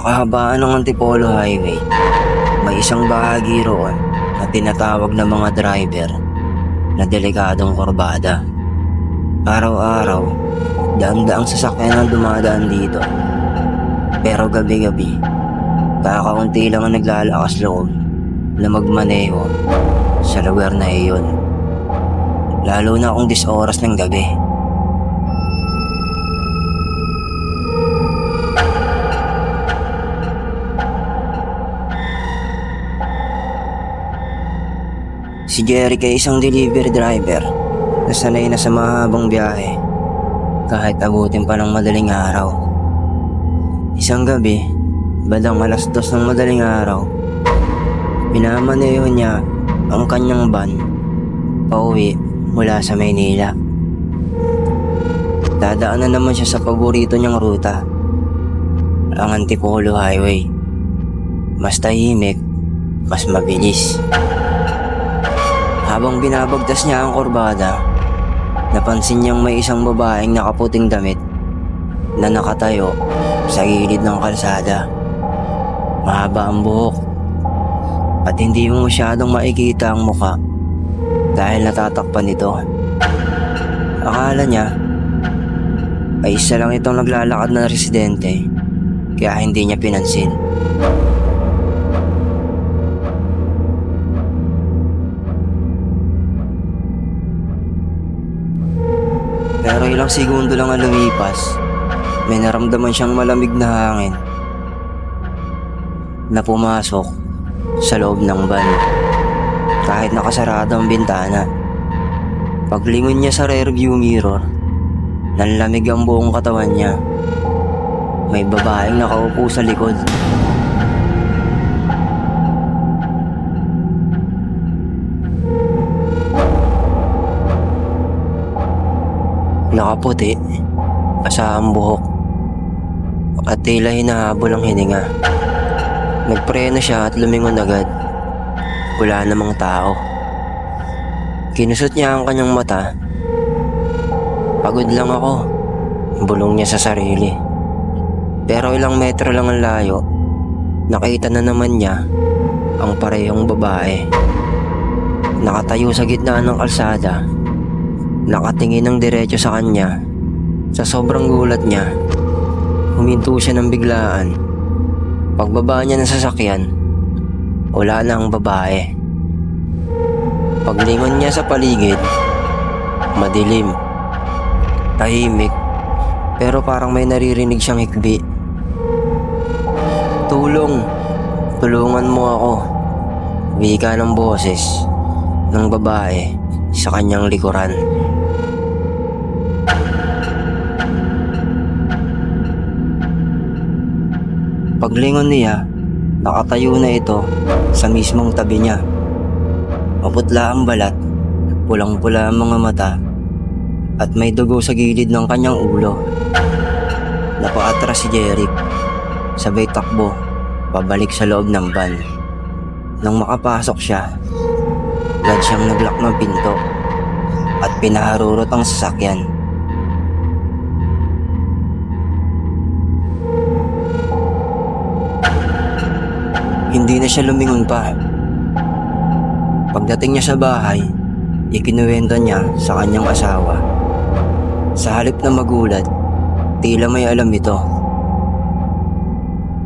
Sa kahabaan ng Antipolo Highway, may isang bahagi roon na tinatawag ng mga driver na delikadong kurbada. Araw-araw, daan-daang sasakyan ang dumadaan dito. Pero gabi-gabi, kakaunti lang ang naglalakas loob na magmaneho sa lugar na iyon. Lalo na kung 10 oras ng gabi. Si Jeric ay isang delivery driver na sanay na sa mahabang biyahe kahit abutin pa ng madaling araw. Isang gabi, badang alas dos ng madaling araw, pinamaneho niya ang kanyang van pauwi mula sa Maynila. Dadaan na naman siya sa paborito niyang ruta, ang Antipolo Highway. Mas tahimik, mas mabilis. Habang binabagtas niya ang kurbada, napansin niyang may isang babaeng nakaputing damit na nakatayo sa gilid ng kalsada. Mahaba ang buhok at hindi mo masyadong makikita ang muka dahil natatakpan ito. Akala niya ay isa lang itong naglalakad na residente kaya hindi niya pinansin. Ilang segundo lang ang lumipas, may naramdaman siyang malamig na hangin na pumasok sa loob ng van kahit nakasarado ang bintana. Paglingon niya sa rearview mirror, nanlamig ang buong katawan niya. May babaeng nakaupo sa likod. Nakaputi, asa ang buhok, at tila hinahabol ang hininga. Nagpreno siya at lumingon agad. Wala namang tao. Kinusot niya ang kanyang mata. Pagod lang ako. Bulong niya sa sarili. Pero ilang metro lang ang layo. Nakita na naman niya ang parehong babae. Nakatayo sa gitna ng kalsada. Nakatingin ng diretso sa kanya. Sa sobrang gulat niya, huminto siya ng biglaan. Pagbaba niya ng sasakyan, wala na ang babae. Paglingon niya sa paligid, madilim, tahimik, pero parang may naririnig siyang hikbi. Tulong, tulungan mo ako. Wika ng boses ng babae sa kanyang likuran. Paglingon niya, nakatayo na ito sa mismong tabi niya. Maputla ang balat, pulang-pula ang mga mata, at may dugo sa gilid ng kanyang ulo. Napaatras si Jeric, sabay takbo, pabalik sa loob ng van. Nang makapasok siya, agad siyang naglock ng pinto at pinaharurot ang sasakyan. Hindi na siya lumingon pa. Pagdating niya sa bahay, ikinuwento niya sa kanyang asawa. Sa halip na magulat, tila may alam ito.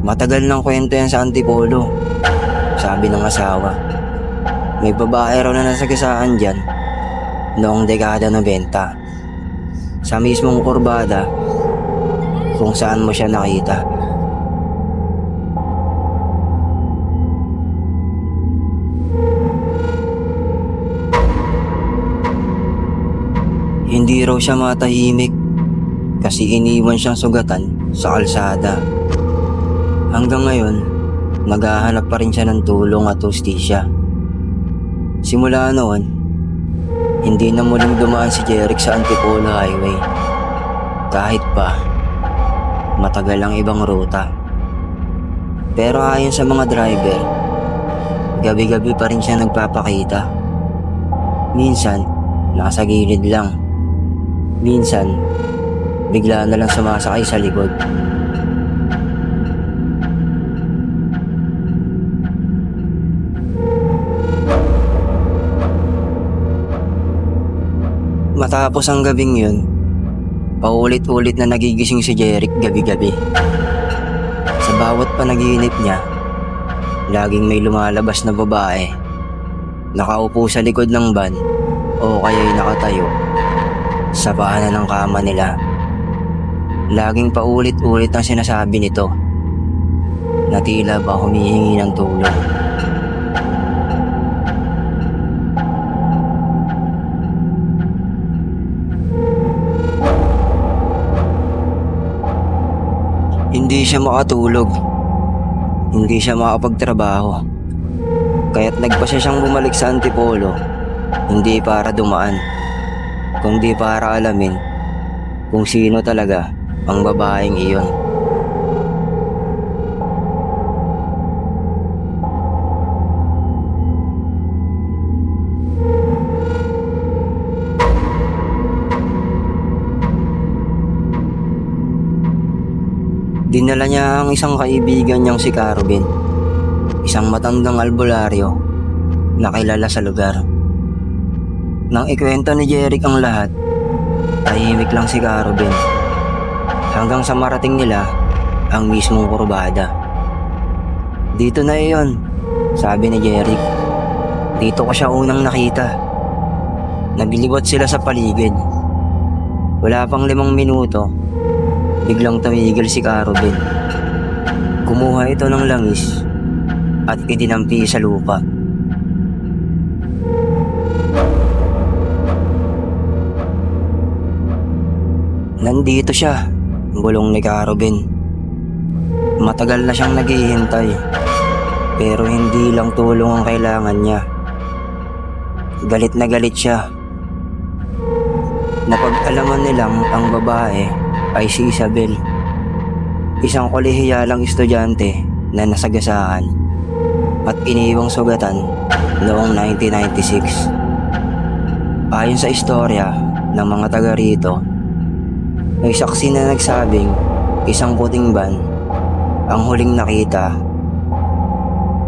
Matagal ng kwento yan sa Antipolo, sabi ng asawa. May babae raw na nasagasaan dyan noong dekada 90. Sa mismong kurbada kung saan mo siya nakita. Hindi raw siya matahimik kasi iniwan siyang sugatan sa kalsada. Hanggang ngayon, naghahanap pa rin siya ng tulong at hustisya. Simula noon, hindi na muling dumaan si Jeric sa Antipolo Highway. Kahit pa, matagal ang ibang ruta. Pero ayon sa mga driver, gabi-gabi pa rin siya nagpapakita. Minsan, nasa gilid lang. Minsan, bigla na lang sumasakay sa likod. Matapos ang gabing yun, paulit-ulit na nagigising si Jeric gabi-gabi. Sa bawat panaginip niya, laging may lumalabas na babae. Nakaupo sa likod ng van o kaya'y nakatayo sa paanan ng kama nila. Laging paulit-ulit ang sinasabi nito na tila ba humihingi ng tulong. Hindi siya makatulog. Hindi siya makapagtrabaho. Kaya't nagpasya siyang bumalik sa Antipolo, hindi para dumaan, kundi para alamin kung sino talaga ang babaeng iyon. Dinala niya ang isang kaibigan niyang si Carvin, isang matandang albularyo na kilala sa lugar. Nang ikwento ni Jeric ang lahat, tahimik lang si Carvin hanggang sa marating nila ang mismong kurbada. Dito na iyon, sabi ni Jeric. Dito ko siya unang nakita. Nabilibot sila sa paligid. Wala pang limang minuto, biglang tumigil si Carobin. Kumuha ito ng langis at idinampi sa lupa. Nandito siya, bulong ni Carobin. Matagal na siyang naghihintay, pero hindi lang tulong ang kailangan niya. Galit na galit siya. Napag-alaman nilang ang babae ay si Isabel. Isang kolehiyalang estudyante na nasagasaan at iniwang sugatan noong 1996. Ayon sa istorya ng mga taga rito, may saksi na nagsabing isang puting ban ang huling nakita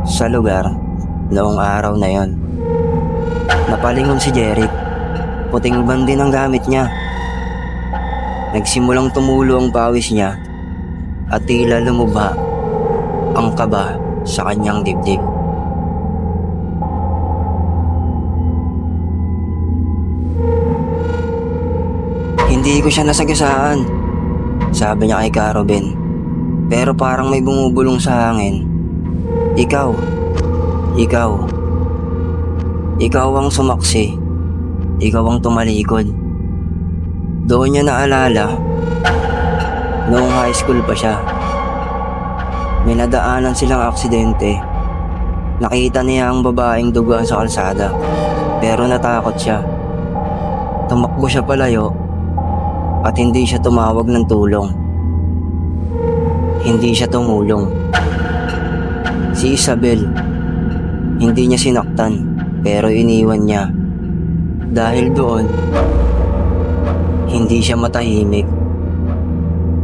sa lugar noong araw na yon. Napalingon si Jeric. Puting ban din ang gamit niya. Nagsimulang tumulo ang pawis niya at tila lumubha ang kaba sa kanyang dibdib. Hindi ko siya nasagasaan, sabi niya kay Carobin. Pero parang may bumubulong sa hangin. Ikaw, ikaw, ikaw ang sumaksi, ikaw ang tumalikod. Doon niya naalala, noong high school pa siya. May nadaanan silang aksidente. Nakita niya ang babaeng duguan sa kalsada, pero natakot siya. Tumakbo siya palayo at hindi siya tumawag ng tulong. Hindi siya tumulong. Si Isabel, hindi niya sinaktan pero iniwan niya. Dahil doon, hindi siya matahimik.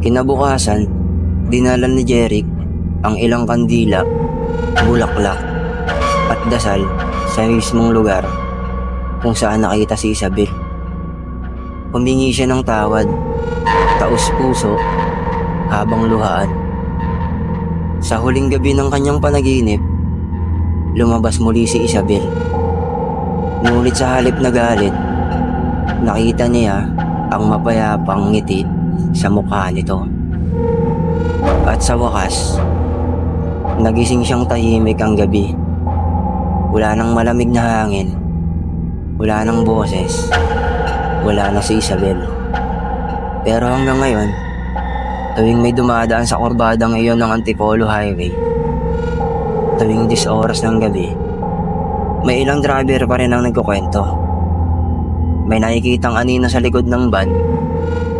Kinabukasan, dinala ni Jeric ang ilang kandila, bulaklak, at dasal sa mismong lugar kung saan nakita si Isabel. Humingi siya ng tawad, taos puso, habang luhaan. Sa huling gabi ng kanyang panaginip, lumabas muli si Isabel. Ngunit sa halip na galit, nakita niya ang mapayapang ngiti sa mukha nito. At sa wakas, nagising siyang tahimik ang gabi. Wala nang malamig na hangin, wala nang boses, wala na si Isabel. Pero hanggang ngayon, tuwing may dumadaan sa kurbadang iyon ng Antipolo Highway, tuwing 10 oras ng gabi, may ilang driver pa rin ang nagkukwento. May nakikitang anino sa likod ng van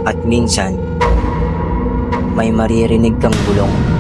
at minsan, may maririnig kang bulong.